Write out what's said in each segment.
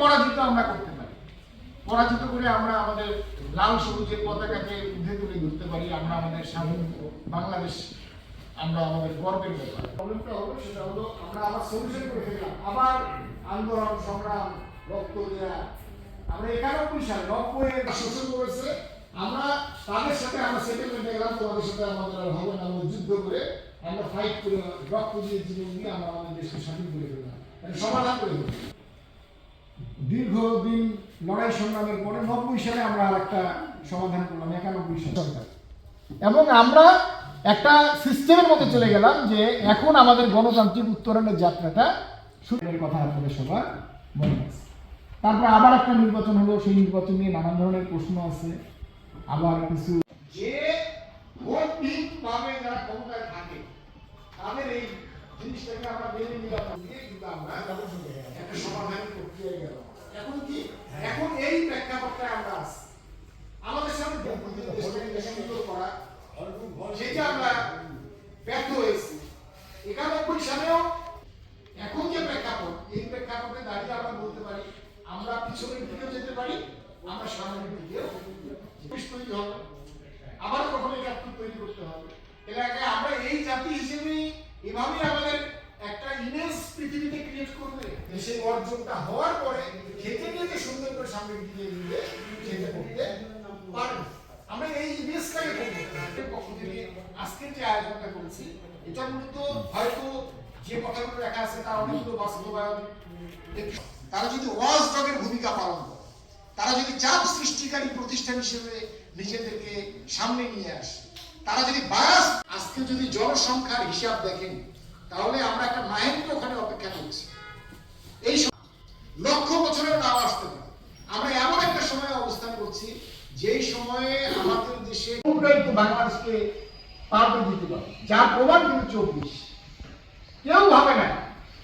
পরাজিত আমরা করতে পারি। পরাজিত করে আমরা আমাদের লাল সবুজের পতাকাকে উঠে তুলে ধরতে পারি। আমরা আমাদের স্বাধীন বাংলাদেশ, আমরা আমাদের গর্বের ব্যাপার। প্রবলেমটা হলো, সেটা হলো আমরা আবার সলিউশন করে ফেললাম। আবার আন্দোলন, সংগ্রাম, রক্ত দেওয়া আমরা একানব্বই সালে নব্বই শোষণ করেছে। আমরা তাদের সাথে আমরা সেটেলমেন্টে গেলাম। তোমাদের সাথে আমাদের আর হবে না। আমরা যুদ্ধ করে আমরা ফাইট করে রক্ত দিয়ে জীবন দিয়ে আমরা আমাদের দেশকে স্বাধীন করে ফেললাম। সমাধান করে ফেললাম। দীর্ঘদিন লড়াই সংগ্রামের পরে নব্বই সালে আমরা আর একটা সমাধান করলাম একানব্বই সালে। সরকার। এবং আমরা একটা সিস্টেমের মধ্যে চলে গেলাম যে এখন আমাদের গণতান্ত্রিক উত্তরণের যাত্রাটা শুরুর কথা আপনাদের সবার মনে আছে। তারপর আবার একটা নির্বাচন হলো সেই নির্বাচন নিয়ে নানান ধরনের প্রশ্ন আছে। আবার কিছু যে ভাবে যারা ক্ষমতায় থাকে তাদের এই জিনিসটাকে আমরা মেনে নিলাম। আমরা একটা সমাধান প্রক্রিয়ায় গেলাম। এখন কি? এখন এই আমরা আছি। আমাদের সামনে সেটা আমরা ব্যর্থ হয়েছি। একানব্বই সালেও এখন যে প্রেক্ষাপট, এই প্রেক্ষাপটে দাঁড়িয়ে আমরা বলতে পারি, আমরা পিছনের দিকেও যেতে পারি, আমরা সামনের দিকেও তৈরি হবে। আবার কখনো তৈরি করতে হবে। এলাকায় আমরা এই জাতি হিসেবে এভাবেই আমাদের একটা ইমেজ পৃথিবীতে ক্রিয়েট করবে দেশের অর্জনটা হওয়ার পরে খেতে নিয়ে সুন্দর করে নিয়ে সেটা করতে পারবে। আমরা এই ইমেজটাকে পক্ষ থেকে আজকের যে আয়োজনটা হয়তো যে কথাগুলো আছে তার অনেকগুলো বাস্তবায়ন। তারা যদি ওয়াজ ডগের ভূমিকা পালন করে, তারা যদি চাপ সৃষ্টিকারী প্রতিষ্ঠান হিসেবে নিজেদেরকে সামনে নিয়ে আসে, তারা যদি বায়াস আজকে যদি জনসংখ্যার হিসাব দেখেন, তাহলে তো বাংলাদেশকে পাল্টে দিতে পারে। যার প্রমাণ কিন্তু চব্বিশ। কেউ ভাবে না।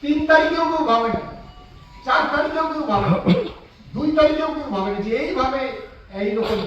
তিন তারিখেও কেউ ভাবে না। চার তারিখেও কেউ ভাবে না। দুই তারিখেও কেউ ভাবে না যে এইভাবে এইরকম